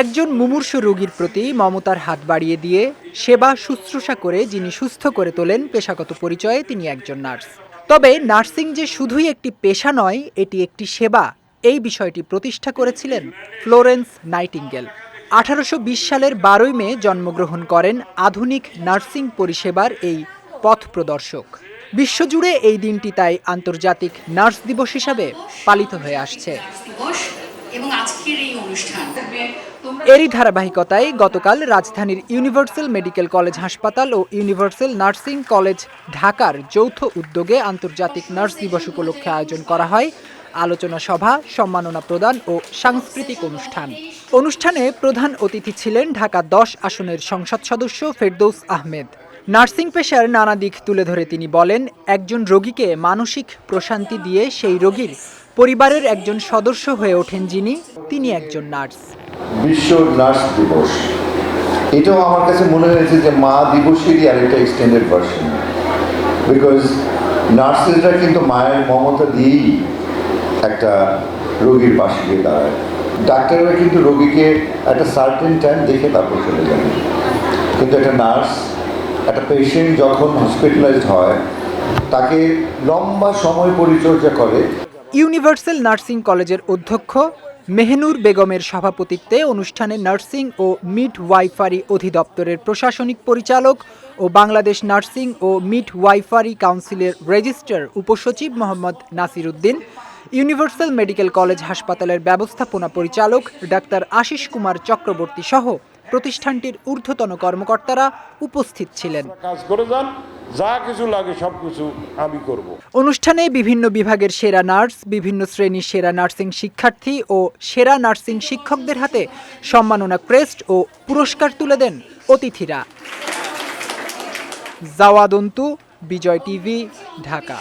একজন মুমূর্ষ রোগীর প্রতি মমতার হাত বাড়িয়ে দিয়ে সেবা শুশ্রূষা করে যিনি সুস্থ করে তোলেন পেশাগত পরিচয়ে তিনি একজন নার্স। তবে নার্সিং যে শুধুই একটি পেশা নয়, এটি একটি সেবা। এই বিষয়টি প্রতিষ্ঠা করেছিলেন ফ্লোরেন্স নাইটিঙ্গেল। আঠারোশ বিশ সালের বারোই মে জন্মগ্রহণ করেন আধুনিক নার্সিং পরিষেবার এই পথ প্রদর্শক। বিশ্বজুড়ে এই দিনটি তাই আন্তর্জাতিক নার্স দিবস হিসাবে পালিত হয়ে আসছে। এবং আজকের এই অনুষ্ঠান। এরই ধারাবাহিকতায় গতকাল রাজধানীর ইউনিভার্সাল মেডিকেল কলেজ হাসপাতাল ও ইউনিভার্সাল নার্সিং কলেজ ঢাকার যৌথ উদ্যোগে আন্তর্জাতিক নার্স দিবস উপলক্ষে আয়োজন করা হয়। আলোচনা সভা, সম্মাননা প্রদান ও সাংস্কৃতিক অনুষ্ঠান। অনুষ্ঠানে প্রধান অতিথি ছিলেন ঢাকা দশ আসনের সংসদ সদস্য ফেরদৌস আহমেদ। নার্সিং পেশার নানা দিক তুলে ধরে তিনি বলেন, একজন রোগীকে মানসিক প্রশান্তি দিয়ে সেই রোগীর পরিবারের একজন সদস্য হয়ে ওঠেন যিনি, তিনি একজন নার্স। বিশ্ব নার্স দিবস। এটাও আমার কাছে মনে হয়েছে যে মা দিবসেরই আরেকটা এক্সটেন্ডেড ভার্সন বিকজ নার্সেসরা কিন্তু মায়ের মমতা দিয়েই একটা রোগীর পাশে গিয়ে দাঁড়ায়। ডাক্তাররা কিন্তু রোগীকে একটা সার্টেন টাইম দেখে তারপর চলে যান। কিন্তু একটা নার্স, একটা পেশেন্ট যখন হসপিটালাইজড হয়, তাকে লম্বা সময় পরিচর্যা করে ইউনিভার্সাল নার্সিং কলেজের অধ্যক্ষ মেহনুর বেগমের সভাপতিত্বে অনুষ্ঠানে নার্সিং ও মিড ওয়াইফারি অধিদপ্তরের প্রশাসনিক পরিচালক ও বাংলাদেশ নার্সিং ও মিড ওয়াইফারি কাউন্সিলের registrar উপসচিব Mohammad Nasir Uddin universal medical college হাসপাতালের ব্যবস্থাপনা পরিচালক ডাক্তার আশিস কুমার চক্রবর্তী সহ প্রতিষ্ঠানটির ঊর্ধ্বতন কর্মকর্তারা উপস্থিত ছিলেন। কাজ করে যান যা কিছু লাগে সব কিছু আমি করব। অনুষ্ঠানে বিভিন্ন বিভাগের সেরা নার্স বিভিন্ন শ্রেণির সেরা নার্সিং শিক্ষার্থী ও সেরা নার্সিং শিক্ষকদের হাতে সম্মাননা ক্রেস্ট ও পুরস্কার তুলে দেন অতিথিরা। জাওয়াদন্তু বিজয় টিভি ঢাকা।